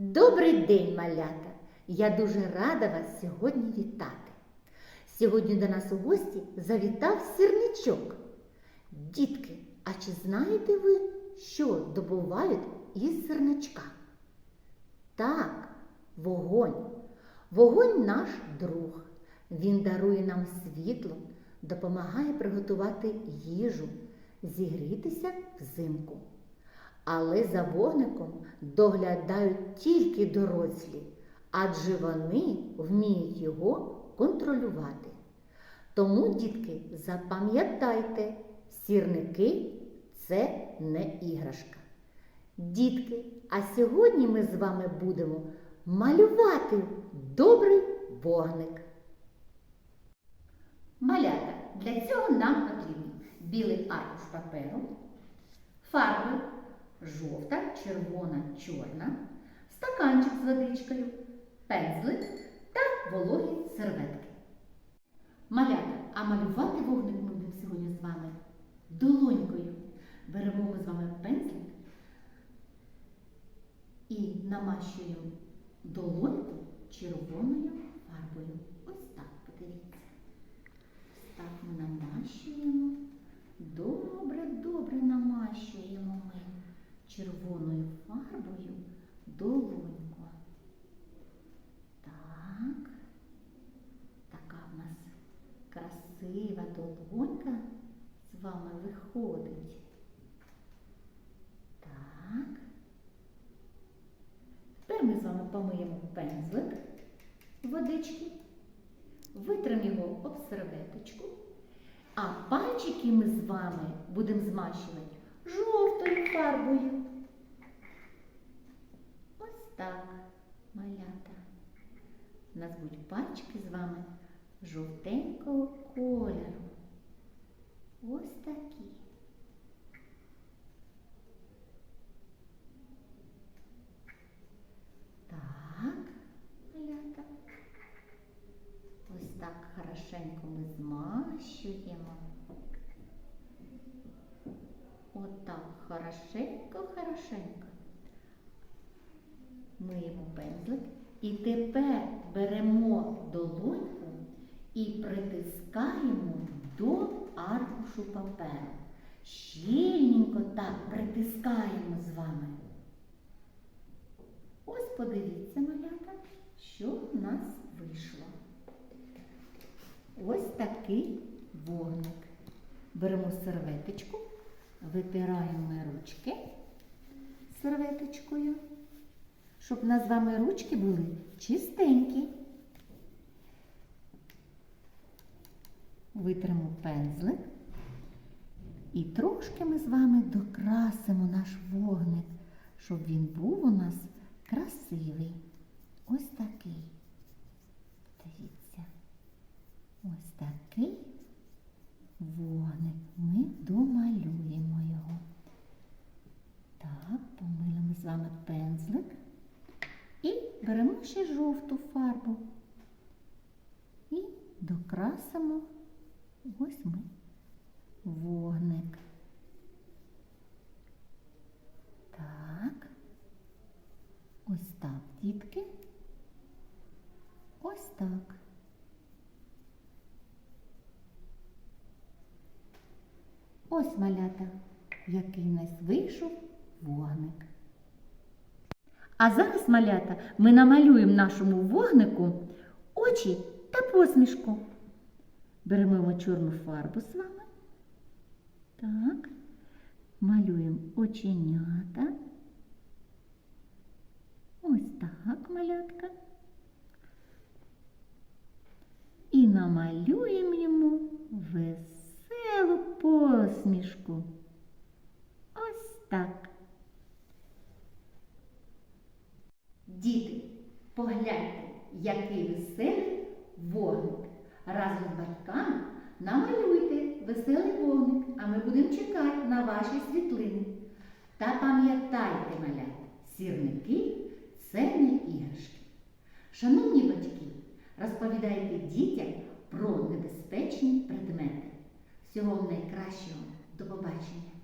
Добрий день, малята! Я дуже рада вас сьогодні вітати. Сьогодні до нас у гості завітав сірничок. Дітки, а чи знаєте ви, що добувають із сірничка? Так, вогонь. Вогонь наш друг. Він дарує нам світло, допомагає приготувати їжу, зігрітися взимку. Але за вогником доглядають тільки дорослі, адже вони вміють його контролювати. Тому, дітки, запам'ятайте, сірники це не іграшка. Дітки, а сьогодні ми з вами будемо малювати добрий вогник. Малята, для цього нам потрібен білий аркуш паперу, фарби жовта, червона, чорна, стаканчик з водичкою, пензлик та вологі серветки. Малята, а малювати вогник ми будемо сьогодні з вами долонькою. Беремо ми з вами пензлик і намащуємо долоньку червоною фарбою. Ось так, подивіться. Ось так ми намащуємо. Добре, добре намащуємо ми червоною фарбою долоньку. Так, така в нас красива долонька з вами виходить. Так. Тепер ми з вами помиємо пензлик водички, витримо його об серветочку. А пальчики ми з вами будемо змащувати жовтою фарбою. Ось так, малята. У нас будуть пальчики з вами жовтенького кольору. Ось такі. Так, малята. Ось так хорошенько ми змащуємо. Отак хорошенько, хорошенько. Миємо пензлик і тепер беремо долоньку і притискаємо до аркушу паперу. Щільненько так притискаємо з вами. Ось подивіться, малята, що в нас вийшло. Ось такий вогник. Беремо серветочку, витираємо ручки серветочкою, щоб у нас з вами ручки були чистенькі. Витримо пензлик і трошки ми з вами докрасимо наш вогник, щоб він був у нас красивий. Ось такий. Дивіться. Ось такий вогник. Ми домалюємо його. Так, помилимо з вами пензлик. І беремо ще жовту фарбу. І докрасимо ось ми вогник. Так. Ось так, дітки. Ось так. Ось малята, який у нас вийшов вогник. А зараз, малята, ми намалюємо нашому вогнику очі та посмішку. Беремо чорну фарбу з вами. Так. Малюємо оченята. Ось так, малятка. І намалюємо йому веселу посмішку. Ось так. Діти, погляньте, який веселий вогник. Разом з батьками намалюйте веселий вогник, а ми будемо чекати на ваші світлини. Та пам'ятайте, малята, сірники це не іграшки. Шановні батьки, розповідайте дітям про небезпечні предмети. Всього найкращого. До побачення!